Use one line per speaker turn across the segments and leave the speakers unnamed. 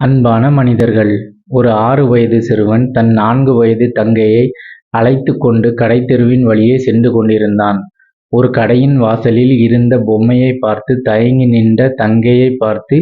அன்பான மனிதர்கள் ஒரு ஆறு வயது சிறுவன் தன் நான்கு வயது தங்கையை அழைத்து கொண்டு கடைத்தெருவின் வழியே சென்று கொண்டிருந்தான். ஒரு கடையின் வாசலில் இருந்த பொம்மையை பார்த்து தயங்கி நின்ற தங்கையைப் பார்த்து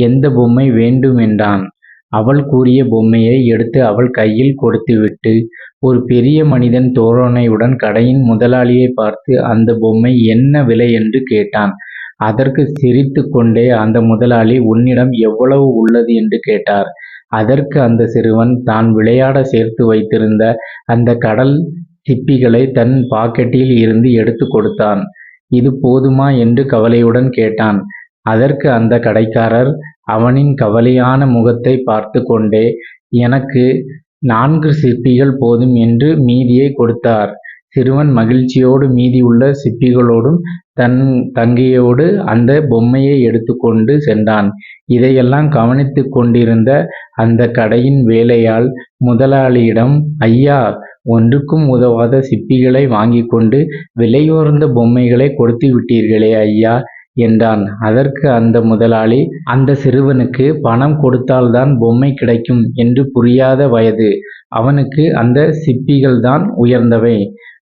எந்த பொம்மை வேண்டும் என்றான். அவள் கூறிய பொம்மையை எடுத்து அவள் கையில் கொடுத்துவிட்டு ஒரு பெரிய மனிதன் தோரணையுடன் கடையின் முதலாளியைப் பார்த்து அந்த பொம்மை என்ன விலை என்று கேட்டான். அதற்கு சிரித்து கொண்டே அந்த முதலாளி உன்னிடம் எவ்வளவு உள்ளது என்று கேட்டார். அதற்கு அந்த சிறுவன் தான் விளையாட சேர்த்து வைத்திருந்த அந்த கடல் சிப்பிகளை தன் பாக்கெட்டில் இருந்து எடுத்துக் கொடுத்தான். இது போதுமா என்று கவலையுடன் கேட்டான். அதற்கு அந்த கடைக்காரர் அவனின் கவலையான முகத்தை பார்த்து கொண்டே எனக்கு நான்கு சிற்பிகள் போதும் என்று மீதியை கொடுத்தார். சிறுவன் மகிழ்ச்சியோடு மீதியுள்ள சிப்பிகளோடும் தன் தங்கையோடு அந்தப் பொம்மையை எடுத்துக்கொண்டு சென்றான். இதையெல்லாம் கவனித்துக் கொண்டிருந்த அந்தக் கடையின் வேலையாள் முதலாளியிடம் ஐயா. ஒன்றுக்கும் உதவாத சிப்பிகளை வாங்கி கொண்டு விலையுயர்ந்த பொம்மைகளைக் கொடுத்துவிட்டீர்களே ஐயா. என்றான். அதற்கு அந்த முதலாளி அந்தச் சிறுவனுக்கு பணம் கொடுத்தால்தான் பொம்மை கிடைக்கும் என்று புரியாத வயது. அவனுக்கு அந்தச் சிப்பிகள்தான் உயர்ந்தவை.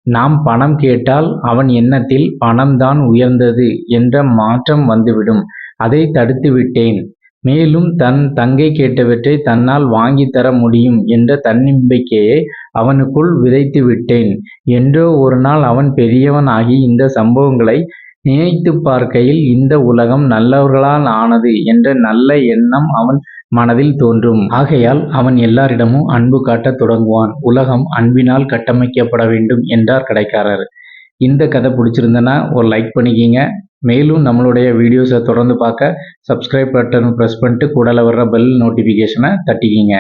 நாம் பணம் கேட்டால் அவன் எண்ணத்தில் பணம்தான் உயர்ந்தது என்ற மாற்றம் வந்துவிடும். அதைத் தடுத்துவிட்டேன். மேலும் தன் தங்கை கேட்டவற்றை தன்னால் வாங்கித் தர முடியும் என்ற தன்னம்பிக்கையை அவனுக்குள் விதைத்துவிட்டேன். என்றோ ஒருநாள் அவன் பெரியவன் ஆகி இந்த சம்பவங்களை நினைத்துப் பார்க்கையில் இந்த உலகம் நல்லவர்களால் ஆனது என்ற நல்ல எண்ணம் அவன் மனதில் தோன்றும். ஆகையால் அவன் எல்லாரிடமும் அன்பு காட்டத் தொடங்குவான். உலகம் அன்பினால் கட்டமைக்கப்பட வேண்டும் என்றார் கடைக்காரர். இந்த கதை பிடிச்சிருந்தனா ஒரு லைக் பண்ணிக்கிங்க மேலும் நம்மளுடைய வீடியோஸை தொடர்ந்து பார்க்க சப்ஸ்கிரைப் பட்டன் ப்ரெஸ் பண்ணிட்டு கூடல வர்ற பெல் நோட்டிஃபிகேஷனை தட்டிக்கிங்க